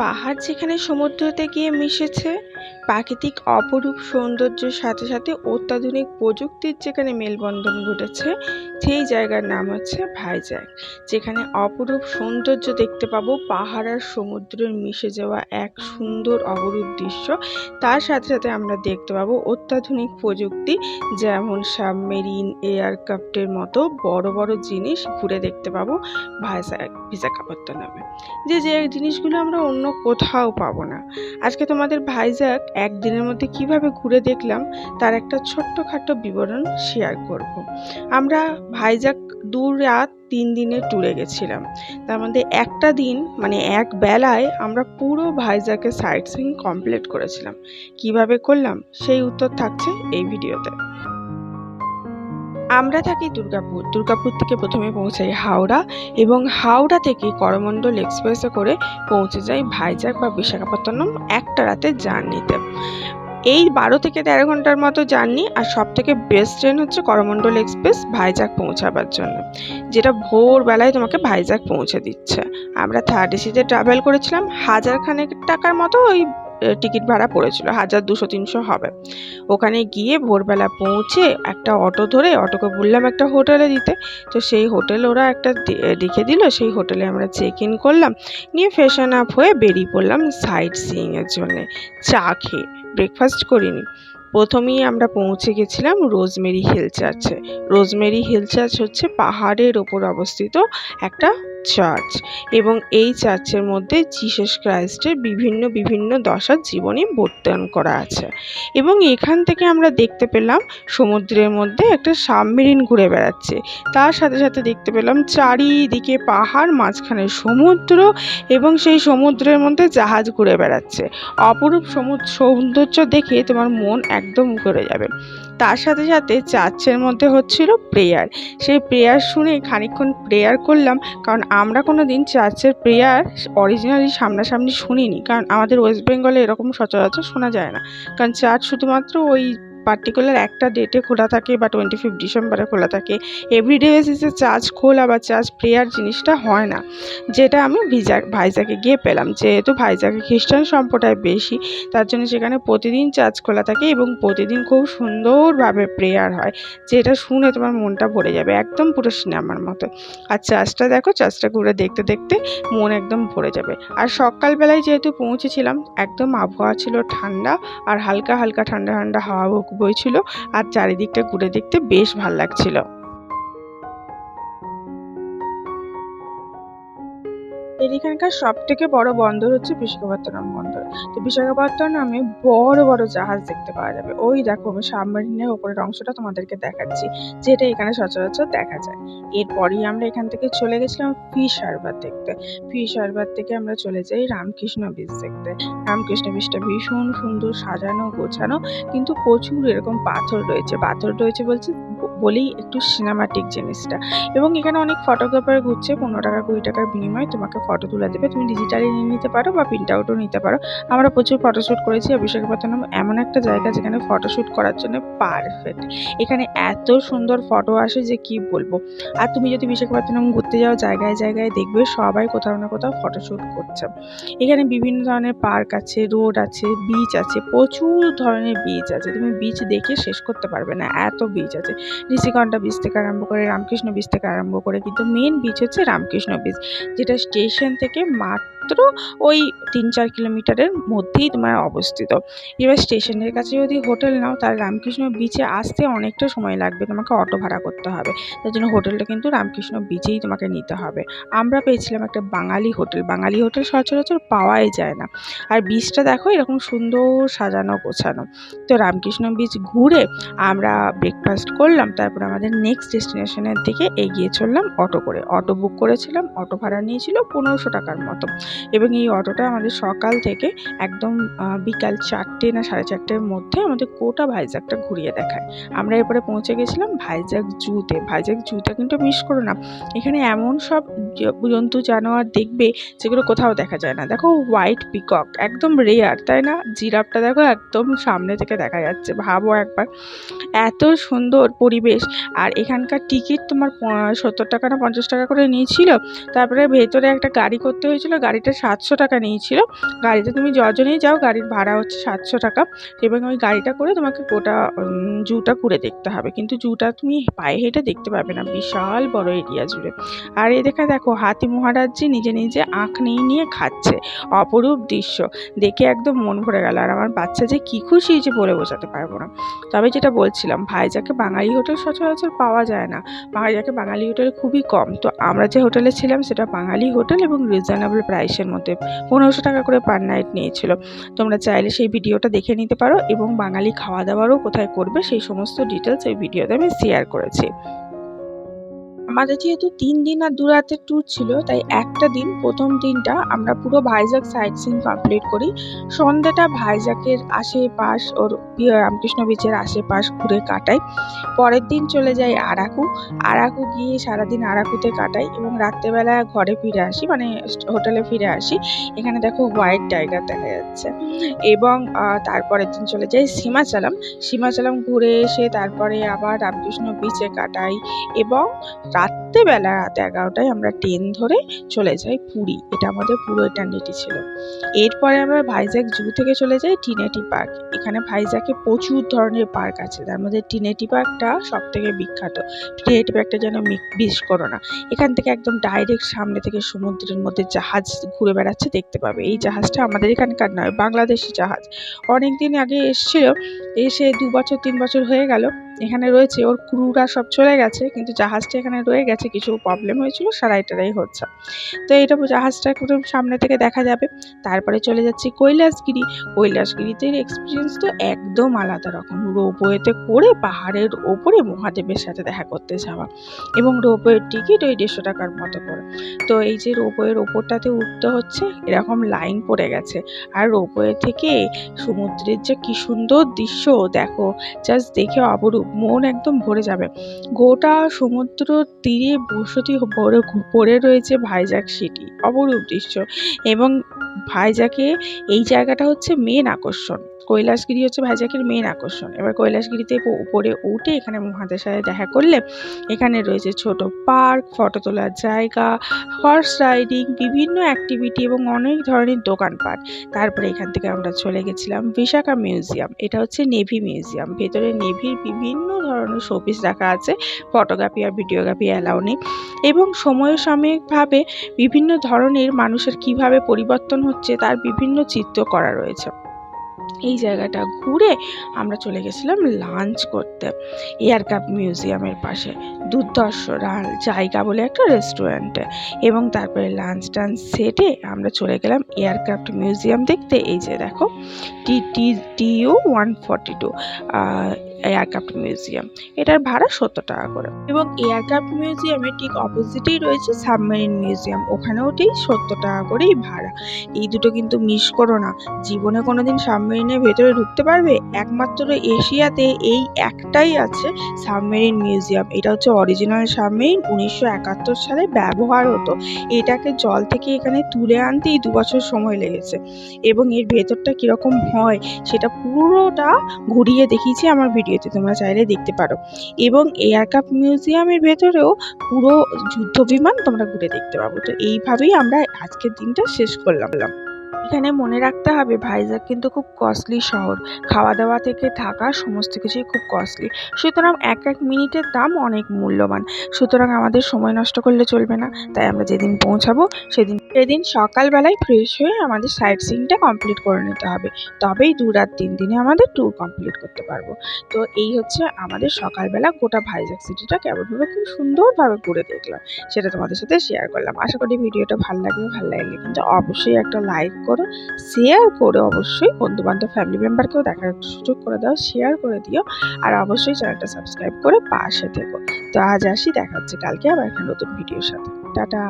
পাহাড় যেখানে সমুদ্রতে গিয়ে মিশেছে, প্রাকৃতিক অপরূপ সৌন্দর্যের সাথে সাথে অত্যাধুনিক প্রযুক্তির যেখানে মেলবন্ধন ঘটেছে, সেই জায়গার নাম হচ্ছে ভাইজ্যাক, যেখানে অপরূপ সৌন্দর্য দেখতে পাবো পাহাড় আর সমুদ্রের মিশে যাওয়া এক সুন্দর অপরূপ দৃশ্য। তার সাথে সাথে আমরা দেখতে পাবো অত্যাধুনিক প্রযুক্তি, যেমন সাবমেরিন এয়ারক্রাফ্টের মতো বড় বড় জিনিস ঘুরে দেখতে পাবো ভাইজ্যাক বিশাখাপত্তনমে যে যে জিনিসগুলো আমরা অন্য কোথাও পাবো না। আজকে তোমাদের ভাইজ্যাক একদিনের মধ্যে কীভাবে ঘুরে দেখলাম, তার একটা ছোট্টখাটো বিবরণ শেয়ার করব। আমরা ভাইজ্যাক দু রাত তিন দিনে ট্যুরে গেছিলাম। তার মধ্যে একটা দিন মানে এক বেলায় আমরা পুরো ভাইজ্যাকের সাইট সিং কমপ্লিট করেছিলাম। কীভাবে করলাম, সেই উত্তর থাকছে এই ভিডিওতে আমরা থাকি দুর্গাপুর। দুর্গাপুর থেকে প্রথমে পৌঁছাই হাওড়া এবং হাওড়া থেকে করমণ্ডল এক্সপ্রেসে করে পৌঁছে যাই ভাইজ্যাক বা বিশাখাপত্তনম একটা রাতের জার্নিতে। এই বারো থেকে তেরো ঘণ্টার মতো জার্নি আর সব থেকে বেস্ট ট্রেন হচ্ছে করমণ্ডল এক্সপ্রেস ভাইজ্যাক পৌঁছাবার জন্য, যেটা ভোরবেলায় তোমাকে ভাইজ্যাক পৌঁছে দিচ্ছে। আমরা থার্ড এসিতে ট্রাভেল করেছিলাম, হাজার খানেক টাকার মতো ওই টিকিট ভাড়া পড়েছিল, হাজার দুশো তিনশো হবে। ওখানে গিয়ে ভোরবেলা পৌঁছে একটা অটো ধরে, অটোকে বললাম একটা হোটেলে দিতে। তো সেই হোটেল ওরা একটা দেখে দিল, সেই হোটেলে আমরা চেক ইন করলাম। নিয়ে ফ্যাশন আপ হয়ে বেরিয়ে পড়লাম সাইট সিইংয়ের জন্যে। চা খেয়ে ব্রেকফাস্ট করিনি। প্রথমেই আমরা পৌঁছে গেছিলাম রোজমেরি হিল চার্চে রোজমেরি হিল চার্চ হচ্ছে পাহাড়ের ওপর অবস্থিত একটা চার্চ এবং এই চার্চের মধ্যে জিসাস ক্রাইস্টের বিভিন্ন বিভিন্ন দশার জীবনী বর্ণন করা আছে। এবং এখান থেকে আমরা দেখতে পেলাম সমুদ্রের মধ্যে একটা সাবমেরিন ঘুরে বেড়াচ্ছে। তার সাথে সাথে দেখতে পেলাম চারিদিকে পাহাড়, মাঝখানে সমুদ্র এবং সেই সমুদ্রের মধ্যে জাহাজ ঘুরে বেড়াচ্ছে। অপরূপ সমুদ্র, সৌন্দর্য দেখে তোমার মন একদম ঘুরে যাবে। তার সাথে সাথে চার্চের মধ্যে হচ্ছিল প্রেয়ার। সেই প্রেয়ার শুনে খানিকক্ষণ প্রেয়ার করলাম, কারণ আমরা কোনো দিন চার্চের প্রেয়ার অরিজিনালি সামনাসামনি শুনিনি। কারণ আমাদের ওয়েস্ট বেঙ্গলে এরকম সচরাচর শোনা যায় না। কারণ চার্চ শুধুমাত্র ওই পার্টিকুলার একটা ডেটে খোলা থাকে বা টোয়েন্টি ফিফথ ডিসেম্বরে খোলা থাকে এভরিডে বেসিসে চার্জ খোলা বা চার্জ প্রেয়ার জিনিসটা হয় না। যেটা আমি ভিজা ভাইজাকে গিয়ে পেলাম। যেহেতু ভাইজাকে খ্রিস্টান সম্প্রদায় বেশি, তার জন্য সেখানে প্রতিদিন চার্জ খোলা থাকে এবং প্রতিদিন খুব সুন্দরভাবে প্রেয়ার হয়। যেটা শুনে তোমার মনটা ভরে যাবে, একদম পুরো সিনেমার মতো। আর চার্জটা দেখো চার্জটা ঘুরে দেখতে দেখতে মন একদম ভরে যাবে। আর সকালবেলায় যেহেতু পৌঁছেছিলাম, একদম আবহাওয়া ছিল ঠান্ডা আর হালকা হালকা ঠান্ডা ঠান্ডা হাওয়া বইছিল আর চারিদিকটা ঘুরে দেখতে বেশ ভালো লাগছিল। এর এখানকার সব থেকে বড় বন্দর হচ্ছে বিশাখাপত্তনম বন্দর। তো বিশাখাপত্তনমে বড় বড় জাহাজ দেখতে পাওয়া যাবে। ওই দেখো আমি সাবমেরিনের ওপরের অংশটা তোমাদেরকে দেখাচ্ছি, যেটা এখানে সচরাচর দেখা যায়। এরপরই আমরা এখান থেকে চলে গেছিলাম ফিশ হারবার দেখতে। ফিশ হারবার থেকে আমরা চলে যাই রামকৃষ্ণ বীচ দেখতে। রামকৃষ্ণ বীচটা ভীষণ সুন্দর, সাজানো, গোছানো, কিন্তু প্রচুর এরকম পাথর রয়েছে। পাথর রয়েছে বলছে বলেই একটু সিনেমাটিক জিনিসটা। এবং এখানে অনেক ফটোগ্রাফার ঘুরছে, পনেরো টাকা, কুড়ি টাকার বিনিময়ে তোমাকে ফটো তুলে দেবে। তুমি ডিজিটালি নিয়ে নিতে পারো বা প্রিন্ট আউটও নিতে পারো। আমরা প্রচুর ফটোশ্যুট করেছি বিশাখাপত্তনম এমন একটা জায়গা যেখানে ফটোশ্যুট করার জন্য পারফেক্ট এখানে এত সুন্দর ফটো আসে যে কি বলব? আর তুমি যদি বিশাখাপত্তনম ঘুরতে যাও, জায়গায় জায়গায় দেখবে সবাই কোথাও না কোথাও ফটোশ্যুট করছে। এখানে বিভিন্ন ধরনের পার্ক আছে রোড আছে বিচ আছে, প্রচুর ধরনের বিচ আছে। তুমি বিচ দেখে শেষ করতে পারবে না, এত বিচ আছে। ঋষিকণ্ঠা বীচ থেকে আরম্ভ করে রামকৃষ্ণ বীজ থেকে আরম্ভ করে কিন্তু মেন বীচ হচ্ছে রামকৃষ্ণ বীজ যেটা স্টেশন থেকে মাত্র ওই তিন চার কিলোমিটারের মধ্যেই তোমার অবস্থিত। এবার স্টেশনের কাছে যদি হোটেল নাও, তাহলে রামকৃষ্ণ বিচে আসতে অনেকটা সময় লাগবে। তোমাকে অটো ভাড়া করতে হবে। তার জন্য হোটেলটা কিন্তু রামকৃষ্ণ বিচেই তোমাকে নিতে হবে। আমরা পেয়েছিলাম একটা বাঙালি হোটেল। বাঙালি হোটেল সচরাচর পাওয়াই যায় না। আর বিচটা দেখো, এরকম সুন্দর সাজানো, গোছানো। তো রামকৃষ্ণ বিচ ঘুরে আমরা ব্রেকফাস্ট করলাম। তারপর আমাদের নেক্সট ডেস্টিনেশনের দিকে এগিয়ে চললাম অটো করে। অটো বুক করেছিলাম, অটো ভাড়া নিয়েছিল পনেরোশো টাকার মতো। এবং এই অটোটা আমাদের সকাল থেকে একদম বিকাল চারটে না সাড়ে চারটের মধ্যে আমাদের গোটা ভাইজ্যাকটা ঘুরিয়ে দেখায়। আমরা এরপরে পৌঁছে গেছিলাম ভাইজ্যাক জুতে। ভাইজ্যাক জুটা কিন্তু মিস করো না। এখানে এমন সব জন্তু জানোয়ার দেখবে যেগুলো কোথাও দেখা যায় না। দেখো হোয়াইট পিকক, একদম রেয়ার তাই না? জিরাফটা দেখো একদম সামনে থেকে দেখা যাচ্ছে। ভাবো একবার। এত সুন্দর পরিবেশ। আর এখানকার টিকিট তোমার সত্তর টাকা না পঞ্চাশ টাকা করে নিয়েছিল। তারপরে ভেতরে একটা গাড়ি করতে হয়েছিল। গাড়ি গাড়িটা সাতশো টাকা নিয়েছিল। গাড়িতে তুমি যজনেই যাও, গাড়ির ভাড়া হচ্ছে সাতশো টাকা। এবং ওই গাড়িটা করে তোমাকে গোটা জুটা ঘুরে দেখতে হবে। কিন্তু জুটা তুমি পায়ে হেঁটে দেখতে পাবে না। বিশাল বড় এরিয়া জুড়ে। আর এই দেখে হাতি মহারাজজি নিজে নিজে আঁখ নিয়ে নিয়ে খাচ্ছে। অপরূপ দৃশ্য। দেখে একদম মন ভরে গেল। আর আমার বাচ্চা যে কী খুশি যে বলে বোঝাতে পারব না। তবে যেটা বলছিলাম, ভাইজাকে বাঙালি হোটেল সচরাচর পাওয়া যায় না। ভাইজাকে বাঙালি হোটেল খুবই কম। তো আমরা যে হোটেলে ছিলাম, সেটা বাঙালি হোটেল এবং রিজনেবল প্রাইসের মধ্যে পনেরোশো টাকা করে পার নাইট নিয়েছিল। তোমরা চাইলে সেই ভিডিওটা দেখে নিতে পারো এবং বাঙালি খাওয়া দাওয়ারও কোথায় করবে সেই সমস্ত ডিটেলস ওই ভিডিওতে আমি শেয়ার করেছি। আমাদের যেহেতু তিন দিন আর দু রাতের ট্যুর ছিল, তাই একটা দিন, প্রথম দিনটা আমরা পুরো ভাইজাগ সাইট সিন কমপ্লিট করি। সন্ধ্যাটা ভাইজাগের আশেপাশ ওর রামকৃষ্ণ বিচের আশেপাশ ঘুরে কাটাই। পরের দিন চলে যাই আরাকু আরাকু গিয়ে সারাদিন আরাকুতে কাটাই এবং রাত্রেবেলা ঘরে ফিরে আসি মানে হোটেলে ফিরে আসি। এখানে দেখো হোয়াইট টাইগার দেখা যাচ্ছে। এবং তারপরের দিন চলে যাই সীমাচালাম সীমাচালাম ঘুরে এসে তারপরে আবার রামকৃষ্ণ বিচে কাটাই এবং রাত্রেবেলা রাত এগারোটায় আমরা ট্রেন ধরে চলে যাই পুরী। এটা আমাদের পুরো এটার্নিটি ছিল। এরপরে আমরা ভাইজ্যাক জু থেকে চলে যাই টিনেটি পার্ক। এখানে ভাইজ্যাকে প্রচুর ধরনের পার্ক আছে। তার মধ্যে টিনেটি পার্কটা সব থেকে বিখ্যাত। টিনেটি পার্কটা যেন মিস করো না। এখান থেকে একদম ডাইরেক্ট সামনে থেকে সমুদ্রের মধ্যে জাহাজ ঘুরে বেড়াচ্ছে, দেখতে পাবে। এই জাহাজটা আমাদের এখানকার নয়, বাংলাদেশি জাহাজ। অনেক দিন আগে এসেছিল, এসে দু বছর, তিন বছর হয়ে গেল। এখানে রয়েছে, ওর ক্রুরা সব চলে গেছে, কিন্তু জাহাজটা এখানে রয়ে গেছে, কিছু প্রবলেম হয়েছিল সারাই টারাই হচ্ছে। তো এটা জাহাজটা একটু সামনে থেকে দেখা যাবে। তারপরে চলে যাচ্ছি কৈলাসগিরি। কৈলাসগিরিতে এক্সপিরিয়েন্স তো একদম আলাদা রকম। রোপওয়েতে করে পাহাড়ের ওপরে মহাদেবের সাথে দেখা করতে যাওয়া এবং রোপওয়ের টিকিট ওই দেড়শো টাকার মতো করে। তো এই যে রোপওয়ের ওপরটাতে উঠতে হচ্ছে, এরকম লাইন পড়ে গেছে। আর রোপওয়ে থেকে সমুদ্রের যে কি সুন্দর দৃশ্য, দেখো জাস্ট দেখে অপরূপ। মন একদম ভরে যাবে। গোটা সমুদ্র তীরে বসতি ভরে পড়ে রয়েছে ভাইজাক সিটি, অপরূপ দৃশ্য। এবং ভাইজাকে এই জায়গাটা হচ্ছে মেন আকর্ষণ। কৈলাসগিরি হচ্ছে ভাইজাকের মেন আকর্ষণ। এবার কৈলাসগিরিতে উপরে উঠে এখানে মহাদের সাথে দেখা করলে এখানে রয়েছে ছোট পার্ক, ফটো তোলার জায়গা হর্স রাইডিং বিভিন্ন অ্যাক্টিভিটি এবং অনেক ধরনের দোকানপাট। তারপরে এখান থেকে আমরা চলে গেছিলাম বিশাখা মিউজিয়াম এটা হচ্ছে নেভি মিউজিয়াম ভেতরে নেভির বিভিন্ন ধরনের শোপিস রাখা আছে। ফটোগ্রাফি আর ভিডিওগ্রাফি অ্যালাউ নেই। এবং সময় সাময়িকভাবে বিভিন্ন ধরনের মানুষের কীভাবে পরিবর্তন হচ্ছে তার বিভিন্ন চিত্র করা রয়েছে। এই জায়গাটা ঘুরে আমরা চলে গেছিলাম লাঞ্চ করতে এয়ারক্রাফট মিউজিয়ামের পাশে। দুর্দর্শ জায়গা বলে একটা রেস্টুরেন্টে এবং তারপরে লাঞ্চ টাঞ্চ সেটে আমরা চলে গেলাম এয়ারক্রাফট মিউজিয়াম দেখতে। এই যে দেখো T T T U one forty two aircraft museum এটার ভাড়া সত্তর টাকা করে। এবং এয়ারক্রাফট মিউজিয়ামের ঠিক অপোজিটেই রয়েছে সাবমেরিন মিউজিয়াম ওখানেও ঠিক সত্তর টাকা করেই ভাড়া। এই দুটো কিন্তু মিস করো না। জীবনে কোনোদিন সাবমেরিনের ভেতরে ঢুকতে পারবে? একমাত্র এশিয়াতে এই একটাই আছে সাবমেরিন মিউজিয়াম এটা হচ্ছে অরিজিনাল সাবমেরিন উনিশশো একাত্তর সালে ব্যবহার হতো। এটাকে জল থেকে এখানে তুলে আনতেই দু বছর সময় লেগেছে। এবং এর ভেতরটা কীরকম হয়, সেটা পুরোটা ঘুরিয়ে দেখিয়েছি আমার ভিডিওতে তোমরা চাইলে দেখতে পারো। এবং এয়ারক্রাফট মিউজিয়ামের ভেতরেও পুরো যুদ্ধ বিমান তোমরা ঘুরে দেখতে পাবো। তো এইভাবেই আমরা আজকের দিনটা শেষ করলাম। এখানে মনে রাখতে হবে ভাইজাগ কিন্তু খুব কস্টলি শহর। খাওয়া দাওয়া থেকে থাকা সমস্ত কিছুই খুব কস্টলি সুতরাং এক এক মিনিটের দাম অনেক মূল্যবান। সুতরাং আমাদের সময় নষ্ট করলে চলবে না। তাই আমরা যেদিন পৌঁছাবো, সেদিন সেদিন সকালবেলায় ফ্রেশ হয়ে আমাদের সাইট সিনটা কমপ্লিট করে নিতে হবে। তবেই দু রাত তিন দিনে আমাদের ট্যুর কমপ্লিট করতে পারব। তো এই হচ্ছে আমাদের সকালবেলা গোটা ভাইজাগ সিটিটা কেমনভাবে খুব সুন্দরভাবে ঘুরে দেখলাম। সেটা তোমাদের সাথে শেয়ার করলাম। আশা করি ভিডিওটা ভালো লাগবে, ভালো লাগলে কিন্তু অবশ্যই একটা লাইক করো। শেয়ার করে অবশ্যই বন্ধু বান্ধব ফ্যামিলি মেম্বারকেও দেখার সুযোগ করে দাও শেয়ার করে দিও আর অবশ্যই চ্যানেলটা সাবস্ক্রাইব করে পাশে থেকো। তো আজ আসি দেখাচ্ছে কালকে আবার একটা নতুন ভিডিওর সাথে। টাটা!